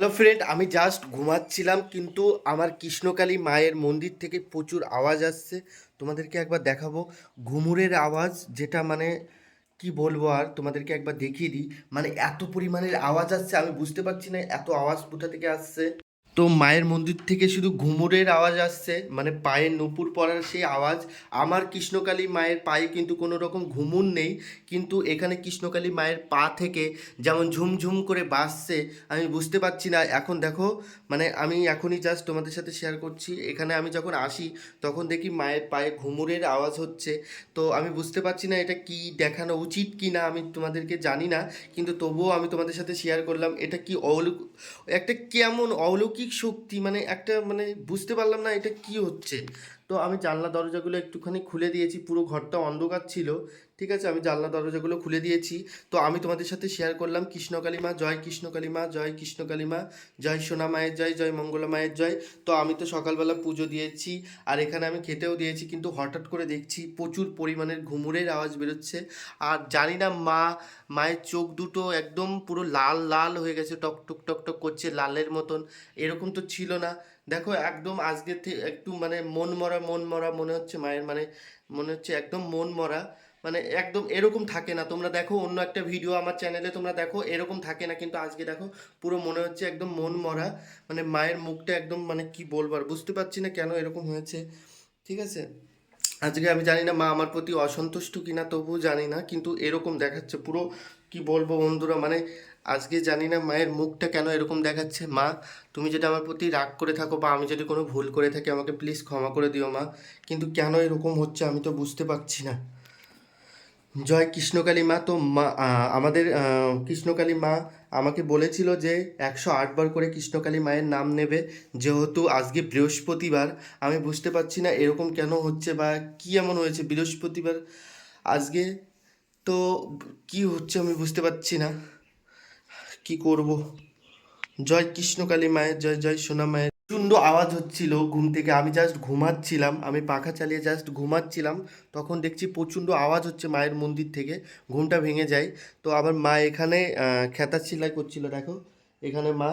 Hello friend আমি just ঘুমাচ্ছিলাম, কিন্তু আমার কৃষ্ণকালী মায়ের মন্দির থেকে প্রচুর আওয়াজ আসছে। তোমাদেরকে একবার দেখাবো। ঘুমুরের আওয়াজ, যেটা মানে কি বলব আর, তোমাদেরকে একবার দেখিয়ে দিই। মানে এত পরিমাণের আওয়াজ আসছে, আমি বুঝতে পারছি না, এত আওয়াজ কোথা থেকে আসছে? তো মায়ের মন্দির থেকে শুধু ঘুমুরের আওয়াজ আসছে মানে পায়ের নুপুর পড়ার সেই আওয়াজ। আমার কৃষ্ণকালী মায়ের পায়ে কিন্তু কোনো রকম ঘুমুর নেই, কিন্তু এখানে কৃষ্ণকালী মায়ের পা থেকে যেমন ঝুমঝুম করে বাজছে, আমি বুঝতে পারছি না। এখন দেখো মানে আমি এখনই জাস্ট তোমাদের সাথে শেয়ার করছি। এখানে আমি যখন আসি, তখন দেখি মায়ের পায়ে ঘুমুরের আওয়াজ হচ্ছে। তো আমি বুঝতে পারছি না এটা কি দেখানো উচিত কি না আমি তোমাদেরকে জানি না, কিন্তু তবুও আমি তোমাদের সাথে শেয়ার করলাম। এটা কি অলৌক একটা কেমন অলৌকিক শক্তি মানে একটা মানে বুঝতে পারলাম না এটা কি হচ্ছে। তো আমি জানলা দরজাগুলো একটুখানি খুলে দিয়েছি, পুরো ঘরটা অন্ধকার ছিল, ঠিক আছে? আমি জানলা দরজাগুলো খুলে দিয়েছি। তো আমি তোমাদের সাথে শেয়ার করলাম কৃষ্ণকালী মা জয় কৃষ্ণকালী মা জয় কৃষ্ণকালী মা জয় সোনা মায়ের জয় জয় মঙ্গলা মায়ের জয়। তো আমি তো সকালবেলা পুজো দিয়েছি, আর এখানে আমি খেতেও দিয়েছি, কিন্তু হঠাৎ করে দেখছি প্রচুর পরিমাণের ঘুমুরের আওয়াজ বেরোচ্ছে। আর জানি না মা, মায়ের চোখ দুটো একদম পুরো লাল লাল হয়ে গেছে, টক টক টক টক করছে, লালের মতন। এরকম তো ছিল না। দেখো, একদম আজকে একটু মানে মন মরা মন মরা মনে হচ্ছে মায়ের মানে মনে হচ্ছে একদম মন মরা। মানে একদম এরকম থাকে না। তোমরা দেখো, অন্য একটা ভিডিও আমার চ্যানেলে তোমরা দেখো, এরকম থাকে না। কিন্তু আজকে দেখো, পুরো মনে হচ্ছে একদম মন মরা। মানে মায়ের মুখটা একদম মানে কি বলবার বুঝতে পারছি না কেন এরকম হয়েছে। ঠিক আছে? আজকে আমি জানি না মা আমার প্রতি অসন্তুষ্ট কিনা, তবুও জানি না। কিন্তু এরকম দেখাচ্ছে পুরো কি বলব বন্ধুরা? মানে আজকে জানি না মায়ের মুখটা কেন এরকম দেখাচ্ছে। মা, তুমি যদি আমার প্রতি রাগ করে থাকো বা আমি যদি কোনো ভুল করে থাকি, আমাকে প্লিজ ক্ষমা করে দিও মা। কিন্তু কেন এরকম হচ্ছে আমি তো বুঝতে পারছি না। জয় কৃষ্ণকালী মা, তো মা আমাদের কৃষ্ণকালী মা আমাকে বলেছিল যে একশো আটবার করে কৃষ্ণকালী মায়ের নাম নেবে। যেহেতু আজকে বৃহস্পতিবার, আমি বুঝতে পারছি না এরকম কেন হচ্ছে বা কি এমন হয়েছে। বৃহস্পতিবার আজকে তো কি হচ্ছে আমি বুঝতে পারছি না। কি করব? জয় কৃষ্ণকালী মায়ের, জয় জয় সোনা মায়ের। প্রচণ্ড আওয়াজ হচ্ছিল ঘুম থেকে। আমি জাস্ট ঘুমাচ্ছিলাম। আমি পাখা চালিয়ে জাস্ট ঘুমাচ্ছিলাম। তখন দেখছি প্রচণ্ড আওয়াজ হচ্ছে মায়ের মন্দির থেকে। ঘুমটা ভেঙে যায়। তো আবার মা এখানে খেতার সেলাই করছিল, দেখো। এখানে মা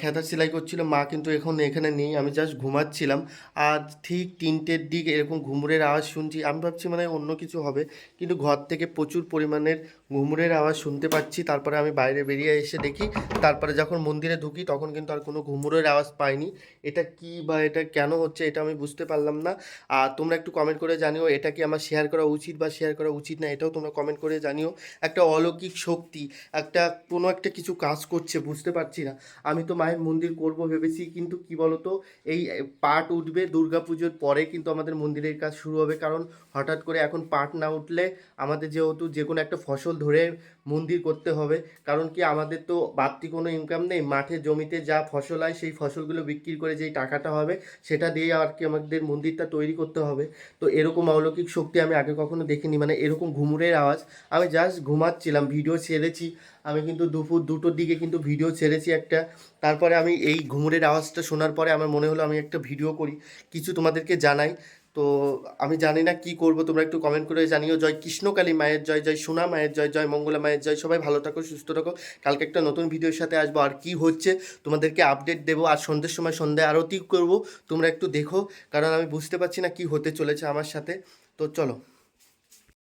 খেতার সেলাই করছিল, মা কিন্তু এখন এখানে নেই, আমি জাস্ট ঘুমাচ্ছিলাম। আর ঠিক তিনটের দিক এরকম ঘুমুরের আওয়াজ শুনছি, আমি ভাবছি মানে অন্য কিছু হবে, কিন্তু ঘর থেকে প্রচুর পরিমাণের ঘুমুরের আওয়াজ শুনতে পাচ্ছি। তারপরে আমি বাইরে বেরিয়ে এসে দেখি, তারপরে যখন মন্দিরে ঢুকি তখন কিন্তু আর কোনো ঘুমুরের আওয়াজ পাইনি। এটা কি বা এটা কেন হচ্ছে এটা আমি বুঝতে পারলাম না। আর তোমরা একটু কমেন্ট করে জানিও, এটা কি আমার শেয়ার করা উচিত বা শেয়ার করা উচিত না, এটাও তোমরা কমেন্ট করে জানিও। একটা অলৌকিক শক্তি, একটা কোনো একটা কিছু কাজ করছে, বুঝতে পারছি না। আমি তো মায়ের মন্দির করব ভেবেছি, কিন্তু কি বলতো, এই পাট উঠবে দুর্গা পুজোর পরে কিন্তু আমাদের মন্দিরের কাজ শুরু হবে। কারণ হঠাৎ করে এখন পাট না উঠলে আমাদের যেহেতু যে কোনো একটা ফসল ধরে মন্দির করতে হবে। কারণ কি আমাদের তো বাড়তি কোনো ইনকাম নেই, মাঠে জমিতে যা ফসল হয় সেই ফসলগুলো বিক্রি করে যেই টাকাটা হবে, সেটা দিয়ে আর কি আমাদের মন্দিরটা তৈরি করতে হবে। তো এরকম অলৌকিক শক্তি আমি আগে কখনো দেখিনি মানে এরকম ঘুমুরের আওয়াজ। আমি জাস্ট ঘুমাচ্ছিলাম ভিডিও ছেড়েছি। আমি কিন্তু দুপুর দুটোর দিকে কিন্তু ভিডিও ছেড়েছি একটা। তারপরে আমি এই ঘুমুরের আওয়াজটা শোনার পরে আমার মনে হলো আমি একটা ভিডিও করি, কিছু তোমাদেরকে জানাই। তো আমি জানি না কি করব, তোমরা একটু কমেন্ট করে জানিও। জয় কৃষ্ণকালী মায়ের জয় জয় সোনা মায়ের জয় জয় মঙ্গলা মায়ের জয়, সবাই ভালো থাকো, সুস্থ থাকো। কালকে একটা নতুন ভিডিওর সাথে আসব, আর কি হচ্ছে তোমাদেরকে আপডেট দেবো। আর সন্ধ্যের সময় সন্ধ্যায় আরতি করব, তোমরা একটু দেখো, কারণ আমি বুঝতে পারছি না কি হতে চলেছে আমার সাথে। তো চলো।